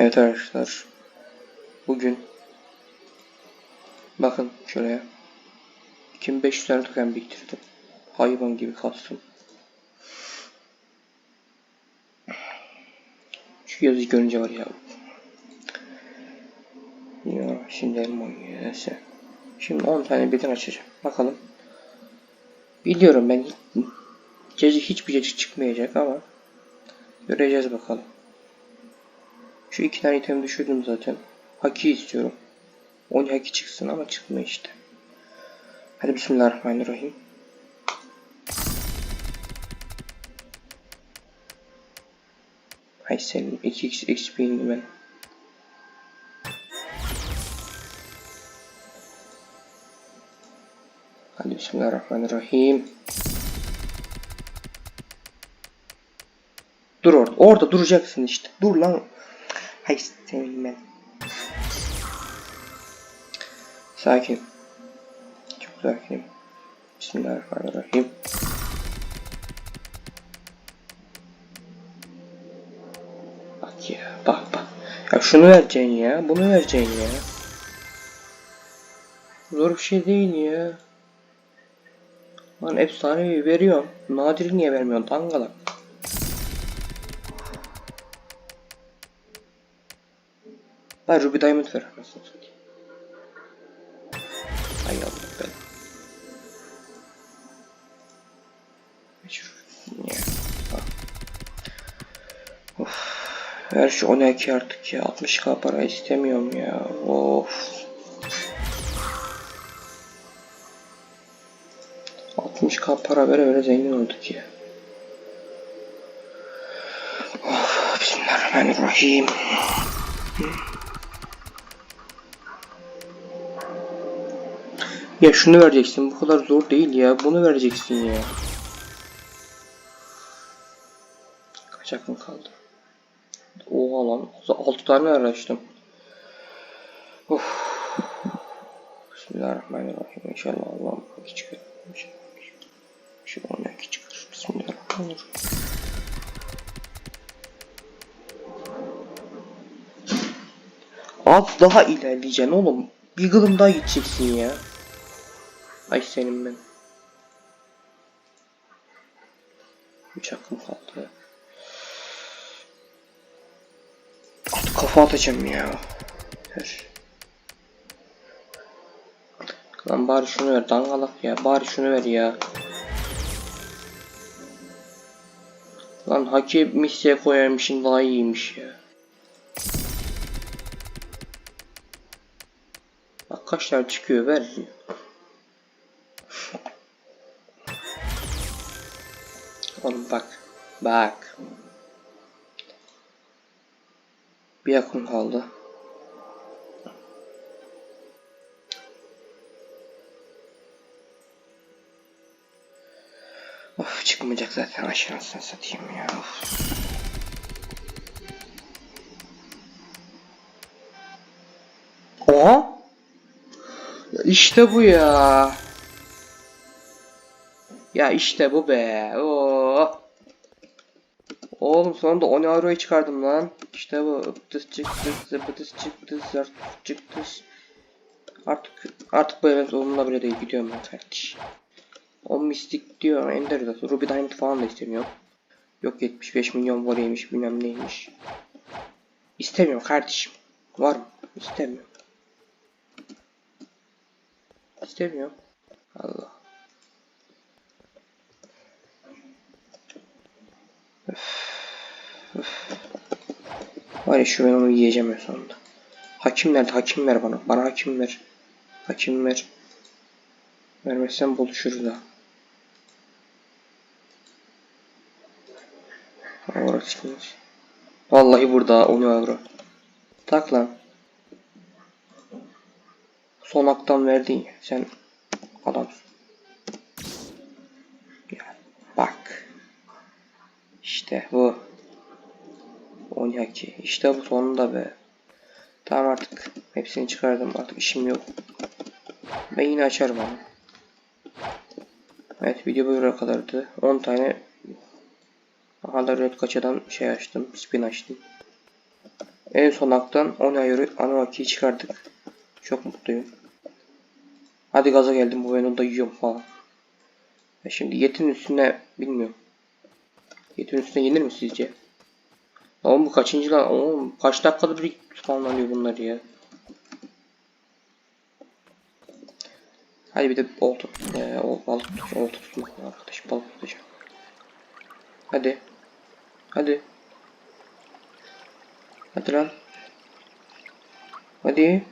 Evet arkadaşlar. Bugün bakın şuraya 2500 tane token biriktirdim. Hayvan gibi kastım. Şu yazıyı görünce var ya. Ya şimdi elma neyse. Şimdi 10 tane birden açacağım. Bakalım. Biliyorum ben gece hiçbir gece çıkmayacak ama göreceğiz bakalım. Şu iki tane item düşürdüm zaten. Haki istiyorum. 10 haki çıksın ama çıkmıyor işte. Hadi bismillahirrahmanirrahim. Hay senin 2x XP'ni ben. Hadi bismillahirrahmanirrahim. Dur orada. Orada duracaksın işte. Dur lan. Ben. Sakin. Çok sakinim. Bismillahirrahmanirrahim. Bak ya. Bak bak. Ya şunu vereceksin ya. Bunu vereceksin ya. Zor bir şey değil ya. Lan efsanevi veriyorum. Nadir niye vermiyorsun? Dangalak. Lan Ruby Diamond ver. Nasıl satayım? Hay Allah ben. Of. Ver şu 12 artık ya. 60k para istemiyorum ya. Of. 60k para vere vere zengin olduk ya. Of, Bismillahirrahmanirrahim. Ya şunu vereceksin. Bu kadar zor değil ya. Bunu vereceksin ya. Kaç aklım kaldı? Oha lan. 6 tane araştım. Of. Bismillahirrahmanirrahim. İnşallah Allah'ım haki çıkar. İnşallah. İnşallah haki çıkar. Bismillahirrahmanirrahim. Az daha ilerleyeceksin oğlum. Bir gılım daha gideceksin ya. Ay senin ben. Üç hakkım kaldı. Artık kafa atacağım ya. Ver. Lan bari şunu ver dangalak ya. Bari şunu ver ya. Lan haki misye koyarmışın daha iyiymiş ya. Bak kaç tane çıkıyor ver. Oğlum bak. Bak. Bir yakın kaldı. Of çıkmayacak zaten aşağısına satayım ya. Of. Oha. Ya İşte bu ya. Ya işte bu be. Oo. Oğlum sonunda 10 euroyu çıkardım lan. İşte bu. Iptıs çıktı, zıpıtıs çıktı, zart çıktı. Artık artık bu event onunla bile değil gidiyorum ben kardeş. O mistik diyor Ender de Ruby Diamond falan da istemiyor. Yok 75 milyon voleymiş bilmem neymiş. İstemiyorum kardeşim. Var mı? İstemiyorum. İstemiyorum. Allah. Var ya şu ben onu yiyeceğim en sonunda. Hakim nerede? Hakim ver bana. Bana hakim ver. Hakim ver. Vermezsen buluşuruz ha. Orası çıkmış. Vallahi burada 10 euro. Tak lan. Son haktan verdin ya. Sen adamsın. Ya bak. İşte bu. Onyaki. İşte bu sonunda be. Tamam artık. Hepsini çıkardım. Artık işim yok. Ben yine açarım onu. Evet video buraya kadardı. 10 tane Hala red kaçadan şey açtım. Spin açtım. En son aktan Onayoru Anuaki'yi çıkardık. Çok mutluyum. Hadi gaza geldim bu ben onu da yiyorum falan. E şimdi yetin üstüne bilmiyorum. Yetin üstüne yenir mi sizce? Oğlum bu kaçıncı lan? Oğlum kaç dakikada bir spawnlanıyor bunlar ya. Hadi bir de olta, ee, o balık tutacağım, olta tutmak arkadaş, balık tutacağım. Hadi. Hadi. Hadi lan. Hadi.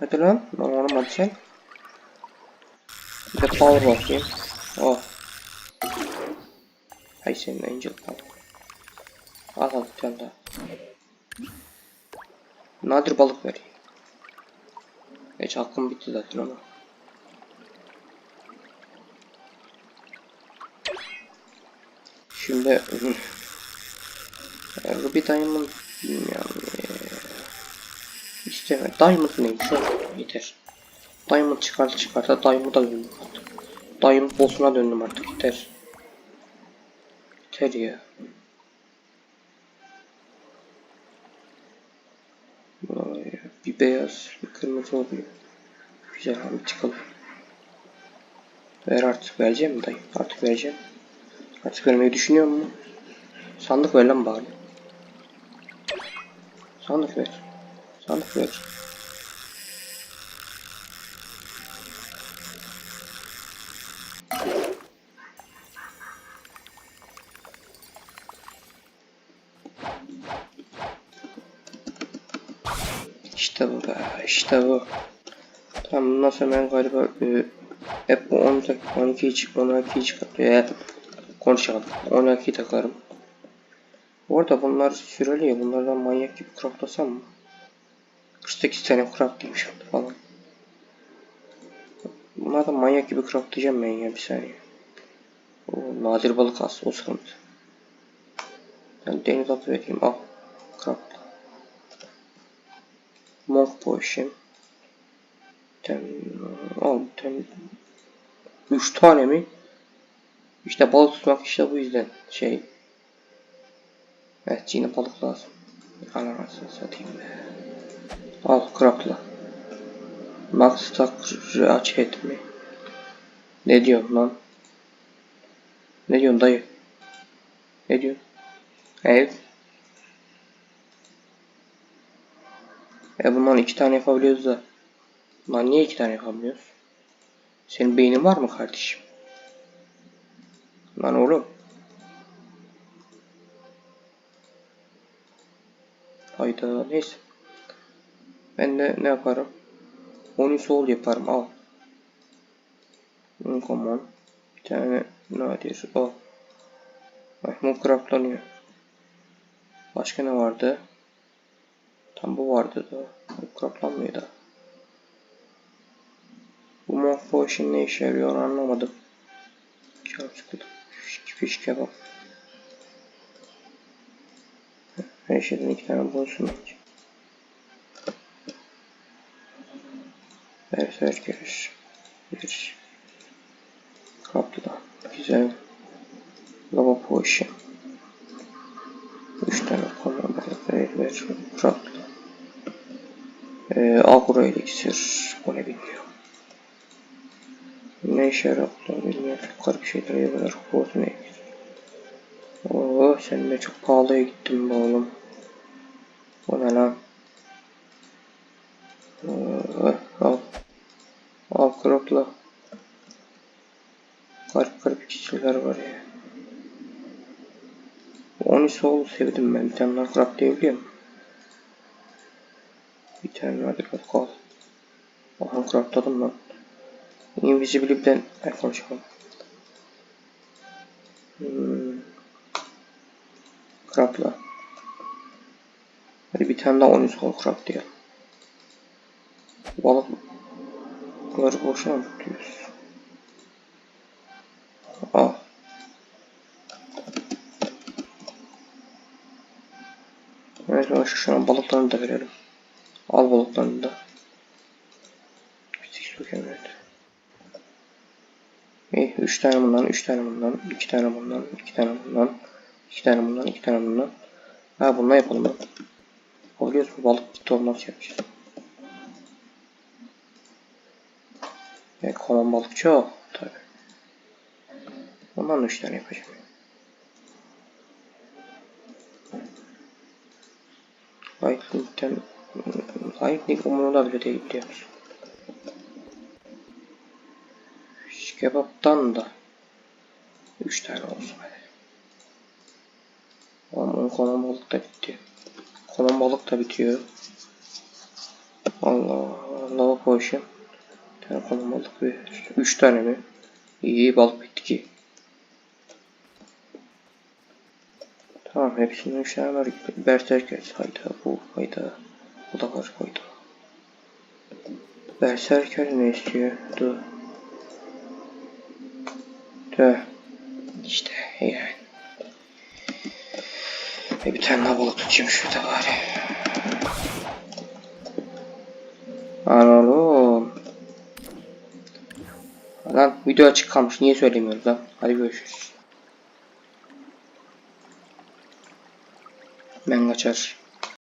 Hadi lan. Lan oğlum hadi sen. Bir de power bakayım. Oh. Hay senin angel power. Al al bir daha. Nadir balık ver. Geç hakkım bitti zaten ama. Şimdi e, Ruby Diamond bilmiyorum ya. İşte Diamond neymiş o? Yeter. Diamond çıkarsa çıkarsa Diamond'a döndüm artık. Diamond boss'una döndüm artık yeter. Vay, Bir beyaz, bir kırmızı oluyor. Güzel abi çıkalım. Ver artık vereceğim mi dayı? Artık vereceğim. Artık vermeyi düşünüyor mu? Sandık ver lan bari. Sandık ver. Sandık ver. İşte bu be, işte bu. Tamam bundan sonra ben galiba e, hep bu 10 12'yi çık 12'yi çıkartıyor. E, konuşalım. 12'yi takarım. Bu arada bunlar süreli ya. Bunlardan manyak gibi craftlasam mı? 48 tane craftlayayım şimdi falan. Bunlardan manyak gibi craftlayacağım ben ya bir saniye. O nadir balık as o sıkıntı. Ben deniz atı vereyim al. Craftla. Monk potion. Ten, al ten. 3 tane mi? İşte balık tutmak işte bu yüzden şey. Evet yine balık lazım. Ananasını satayım be. Al craftla. Max Stack'ı aç et mi? Ne diyorsun lan? Ne diyorsun dayı? Ne diyorsun? Evet. E bundan iki tane yapabiliyoruz da. Lan niye iki tane yapamıyoruz? Senin beynin var mı kardeşim? Lan oğlum. Hayda neyse. Ben de ne yaparım? Onu sol yaparım al. Uncommon. Bir tane nadir al. Mahmut craftlanıyor. Başka ne vardı? Tam bu vardı da. Craftlanmıyor da. Bu Monk Potion ne işe yarıyor anlamadım. Çok sıkıldım. Fiş, fiş kebap. Her şeyden iki tane bulsun. Berserker. Bir. Kapla. Güzel. Lava Potion. Üç tane common balık ver. ver. Ee, agro elixir. Bu ne bilmiyorum. Ne işe yarar bilmiyorum. Garip şeyler yapıyorlar. Elixir. Oo sen de çok pahalıya gittin be oğlum. Bu ne lan? Ee, al. Al cropla. Garip garip çiçekler var ya. Onu sol sevdim ben. Bir tane craftlayabiliyor muyum? Bir tane hadi bak al. Aha craftladım lan. Invisibility'den ay konuşalım. Hmm. Hadi bir tane daha 13 kol craftlayalım. Balıkları boşuna mı tutuyoruz? Al. Evet şu an balıklarını da verelim. Al balıklarını da. Bitik evet. İyi 3 tane bundan, 3 tane bundan, 2 tane bundan, 2 tane bundan, 2 tane bundan, 2 tane bundan. Ha bununla yapalım lan. Alıyoruz mu balık gitti ondan şey yapacağız. E, koman balık çok tabi. Ondan da 3 tane yapacağım. Lightning'den Lightning umurumda bile değil biliyor musun? Şiş Kebaptan da 3 tane olsun hadi. Ama onun konan balık da bitti. Konan balık da bitiyor. Allah Allah potion. Bir tane konan balık bir 3 tane mi? İyi balık bitti ki. Tamam hepsinin 3 tane var. Berserker hayda bu hayda. Bu da var hayda. Berserker ne istiyor? Dur. Dur. İşte yani. E bir tane daha balık tutayım şurada bari. Analım. Lan video açık kalmış. Niye söylemiyoruz lan? Hadi görüşürüz. Ben kaçar.